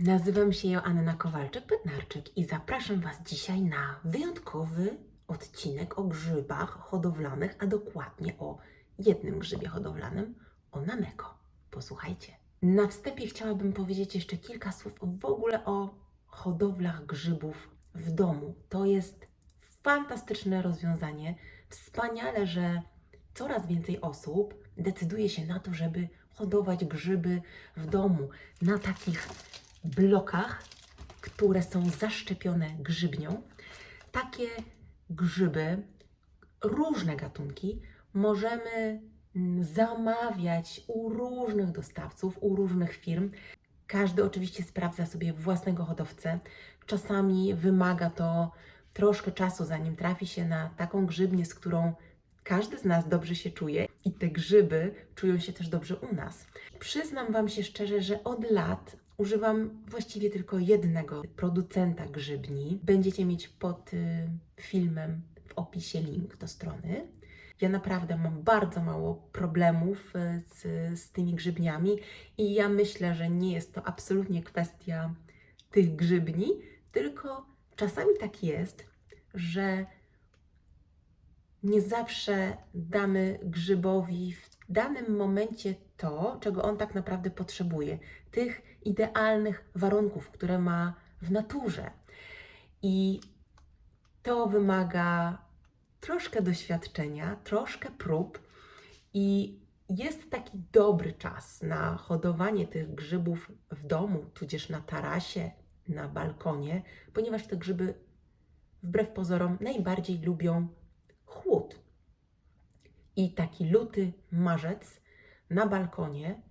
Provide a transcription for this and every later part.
Nazywam się Joanna Kowalczyk-Bednarczyk i zapraszam Was dzisiaj na wyjątkowy odcinek o grzybach hodowlanych, a dokładnie o jednym grzybie hodowlanym, o nameko. Posłuchajcie. Na wstępie chciałabym powiedzieć jeszcze kilka słów w ogóle o hodowlach grzybów w domu. To jest fantastyczne rozwiązanie. Wspaniale, że coraz więcej osób decyduje się na to, żeby hodować grzyby w domu na takich blokach, które są zaszczepione grzybnią. Takie grzyby, różne gatunki, możemy mm, zamawiać u różnych dostawców, u różnych firm. Każdy oczywiście sprawdza sobie własnego hodowcę. Czasami wymaga to troszkę czasu, zanim trafi się na taką grzybnię, z którą każdy z nas dobrze się czuje i te grzyby czują się też dobrze u nas. Przyznam Wam się szczerze, że od lat używam właściwie tylko jednego producenta grzybni. Będziecie mieć pod y, filmem w opisie link do strony. Ja naprawdę mam bardzo mało problemów y, z, z tymi grzybniami i ja myślę, że nie jest to absolutnie kwestia tych grzybni, tylko czasami tak jest, że nie zawsze damy grzybowi w danym momencie to, czego on tak naprawdę potrzebuje, tych idealnych warunków, które ma w naturze. I to wymaga troszkę doświadczenia, troszkę prób i jest taki dobry czas na hodowanie tych grzybów w domu, tudzież na tarasie, na balkonie, ponieważ te grzyby wbrew pozorom najbardziej lubią chłód. I taki luty marzec na balkonie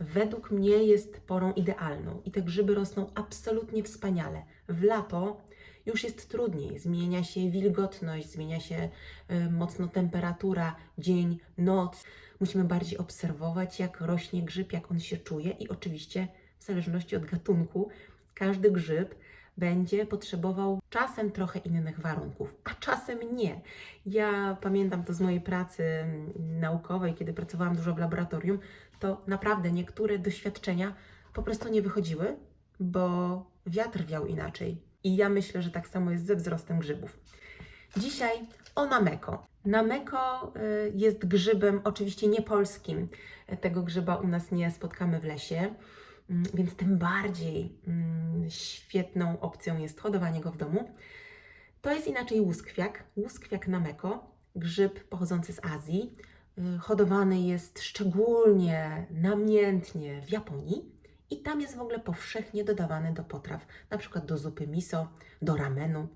według mnie jest porą idealną i te grzyby rosną absolutnie wspaniale. W lato już jest trudniej, zmienia się wilgotność, zmienia się y, mocno temperatura, dzień, noc. Musimy bardziej obserwować, jak rośnie grzyb, jak on się czuje i oczywiście w zależności od gatunku każdy grzyb będzie potrzebował czasem trochę innych warunków, a czasem nie. Ja pamiętam to z mojej pracy mm, naukowej, kiedy pracowałam dużo w laboratorium, to naprawdę niektóre doświadczenia po prostu nie wychodziły, bo wiatr wiał inaczej. I ja myślę, że tak samo jest ze wzrostem grzybów. Dzisiaj o nameko. Nameko y, jest grzybem oczywiście niepolskim. Tego grzyba u nas nie spotkamy w lesie. Mm, więc tym bardziej mm, świetną opcją jest hodowanie go w domu. To jest inaczej łuskwiak, łuskwiak nameko, grzyb pochodzący z Azji. Y, Hodowany jest szczególnie namiętnie w Japonii i tam jest w ogóle powszechnie dodawany do potraw, na przykład do zupy miso, do ramenu.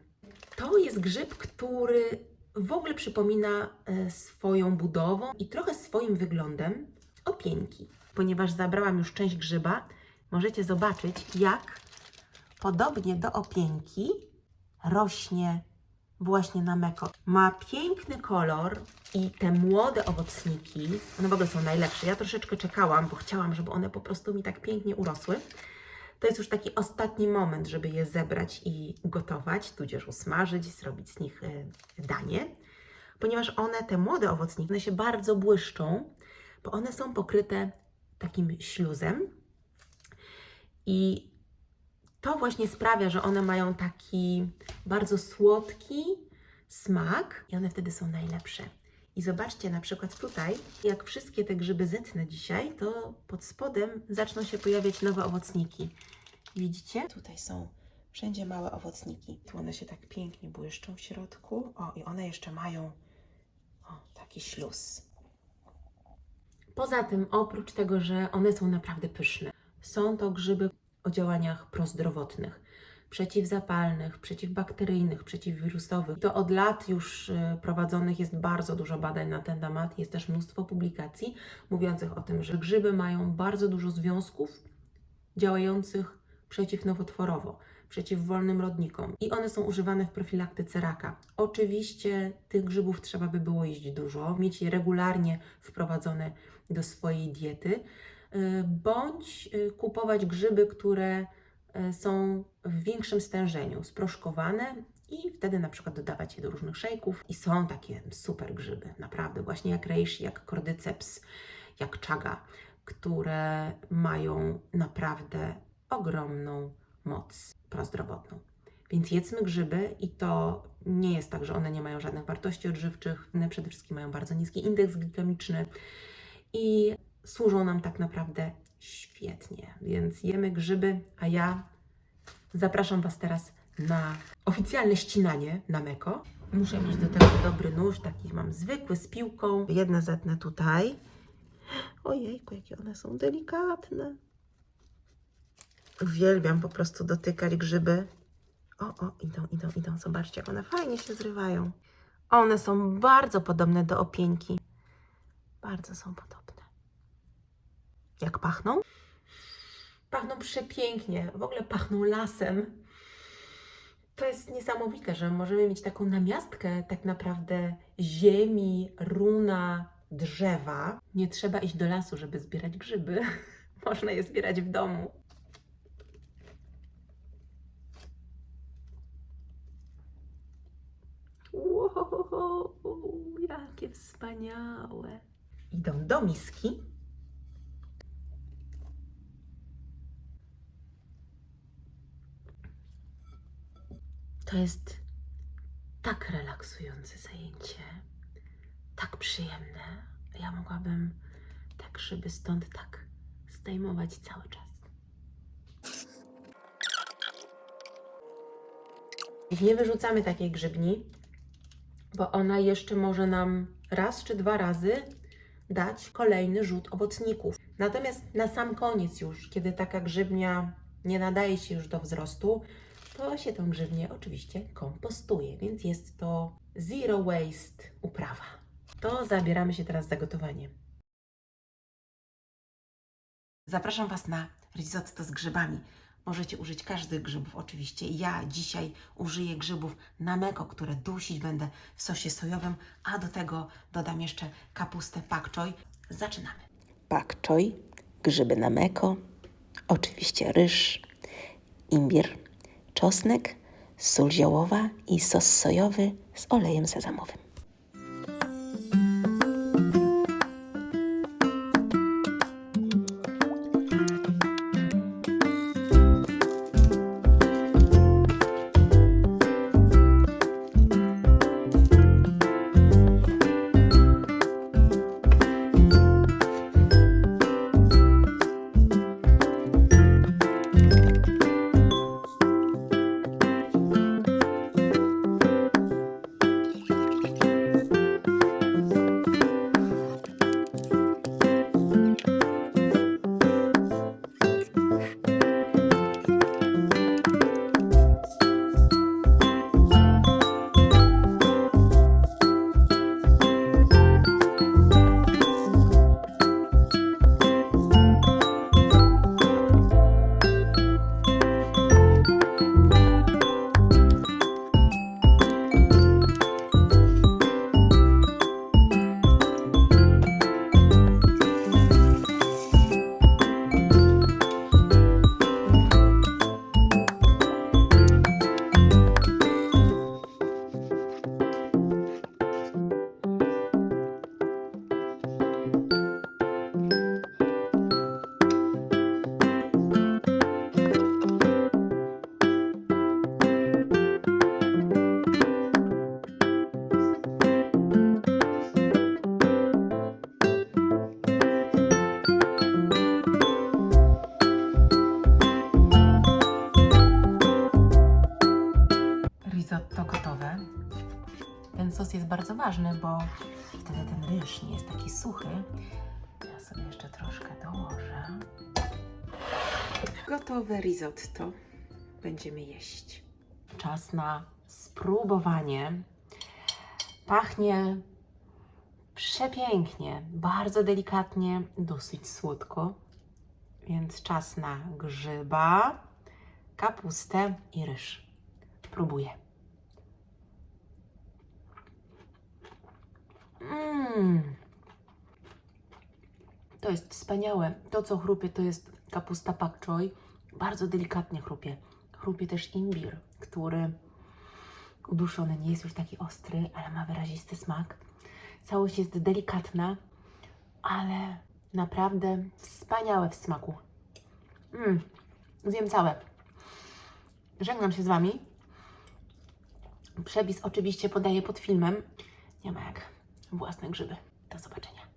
To jest grzyb, który w ogóle przypomina e, swoją budową i trochę swoim wyglądem opieńki. Ponieważ zabrałam już część grzyba, możecie zobaczyć, jak podobnie do opieńki rośnie właśnie nameko. Ma piękny kolor i te młode owocniki, one w ogóle są najlepsze. Ja troszeczkę czekałam, bo chciałam, żeby one po prostu mi tak pięknie urosły. To jest już taki ostatni moment, żeby je zebrać i gotować, tudzież usmażyć, zrobić z nich e, danie, ponieważ one, te młode owocniki, one się bardzo błyszczą, bo one są pokryte takim śluzem, i to właśnie sprawia, że one mają taki bardzo słodki smak i one wtedy są najlepsze. I zobaczcie na przykład tutaj, jak wszystkie te grzyby zetnę dzisiaj, to pod spodem zaczną się pojawiać nowe owocniki. Widzicie? Tutaj są wszędzie małe owocniki. Tu one się tak pięknie błyszczą w środku. O, i one jeszcze mają o, taki śluz. Poza tym, oprócz tego, że one są naprawdę pyszne, są to grzyby o działaniach prozdrowotnych, przeciwzapalnych, przeciwbakteryjnych, przeciwwirusowych. To od lat już y, prowadzonych jest bardzo dużo badań na ten temat. Jest też mnóstwo publikacji mówiących o tym, że grzyby mają bardzo dużo związków działających przeciwnowotworowo, przeciwwolnym rodnikom i one są używane w profilaktyce raka. Oczywiście tych grzybów trzeba by było jeść dużo, mieć je regularnie wprowadzone do swojej diety, bądź y, kupować grzyby, które y, są w większym stężeniu, sproszkowane i wtedy na przykład dodawać je do różnych szejków. I są takie super grzyby, naprawdę, właśnie jak reishi, jak cordyceps, jak chaga, które mają naprawdę ogromną moc prozdrowotną. Więc jedzmy grzyby i to nie jest tak, że one nie mają żadnych wartości odżywczych. One przede wszystkim mają bardzo niski indeks glikemiczny i służą nam tak naprawdę świetnie. Więc jemy grzyby, a ja zapraszam Was teraz na oficjalne ścinanie na meko. Muszę mieć do tego dobry nóż, taki mam zwykły z piłką. Jedne zetnę tutaj. Ojejku, jakie one są delikatne. Uwielbiam po prostu dotykać grzyby. O, o, idą, idą, idą. Zobaczcie, jak one fajnie się zrywają. One są bardzo podobne do opieńki. Bardzo są podobne. Jak pachną? Pachną przepięknie. W ogóle pachną lasem. To jest niesamowite, że możemy mieć taką namiastkę tak naprawdę ziemi, runa, drzewa. Nie trzeba iść do lasu, żeby zbierać grzyby. Można je zbierać w domu. Wow, jakie wspaniałe. Idą do miski. To jest tak relaksujące zajęcie, tak przyjemne. Ja mogłabym te grzyby stąd tak zdejmować cały czas. Nie wyrzucamy takiej grzybni, bo ona jeszcze może nam raz czy dwa razy dać kolejny rzut owocników. Natomiast na sam koniec już, kiedy taka grzybnia nie nadaje się już do wzrostu, to się tą grzybnię oczywiście kompostuje, więc jest to zero waste uprawa. To zabieramy się teraz za gotowanie. Zapraszam Was na risotto z grzybami. Możecie użyć każdych grzybów oczywiście. Ja dzisiaj użyję grzybów nameko, które dusić będę w sosie sojowym, a do tego dodam jeszcze kapustę pak choi. Zaczynamy. pak choi, grzyby na meko, oczywiście ryż, imbir, czosnek, sól ziołowa i sos sojowy z olejem sezamowym. Ważny, bo wtedy ten ryż nie jest taki suchy. Ja sobie jeszcze troszkę dołożę. Gotowe risotto. Będziemy jeść. Czas na spróbowanie. Pachnie przepięknie, bardzo delikatnie, dosyć słodko. Więc czas na grzyba, kapustę i ryż. Próbuję. Mmm. To jest wspaniałe. To, co chrupie, to jest kapusta pak choi. Bardzo delikatnie chrupie. Chrupie też imbir, który uduszony nie jest już taki ostry, ale ma wyrazisty smak. Całość jest delikatna, ale naprawdę wspaniałe w smaku. Mm. Zjem całe. Żegnam się z Wami. Przepis oczywiście podaję pod filmem. Nie ma jak własne grzyby. Do zobaczenia.